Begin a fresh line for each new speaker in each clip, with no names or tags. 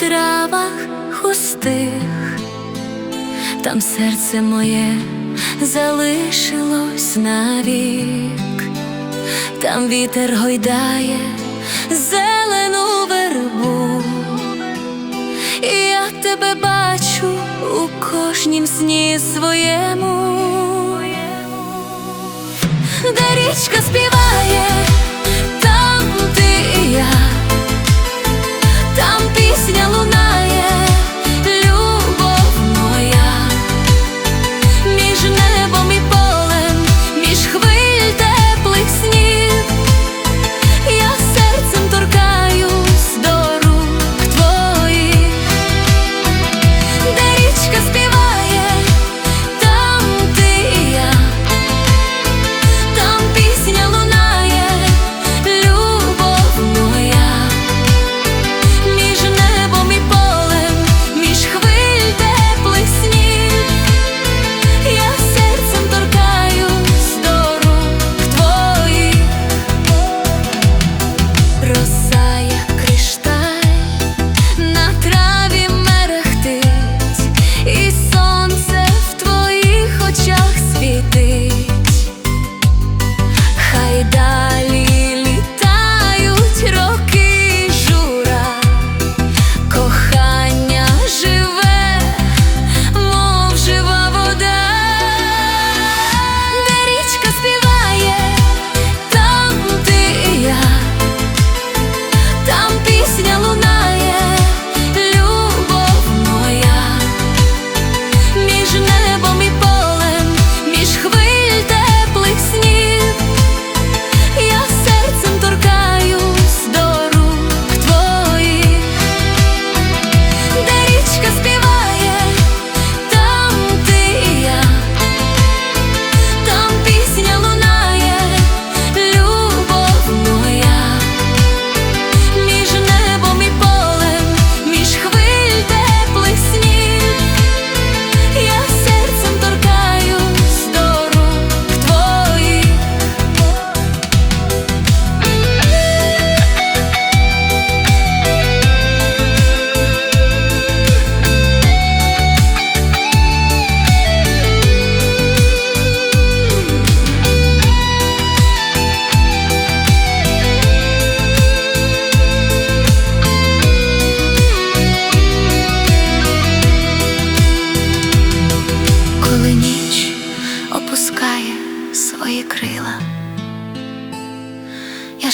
травах хустих, там серце моє залишилось навік, там вітер гойдає зелену вербу, і я тебе бачу у кожнім сні своєму, де річка співає.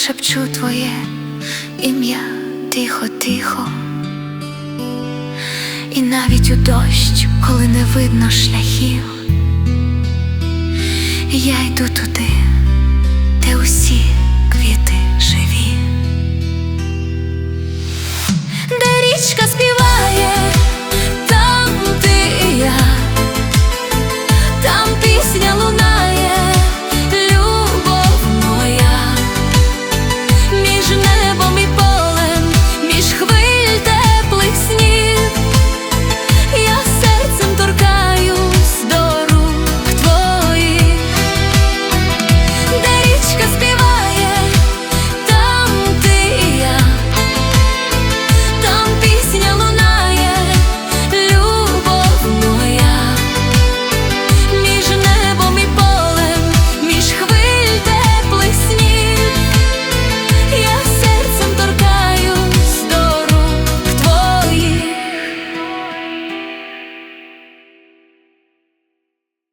шепчу твоє ім'я тихо-тихо, і навіть у дощ, коли не видно шляхів, я йду туди.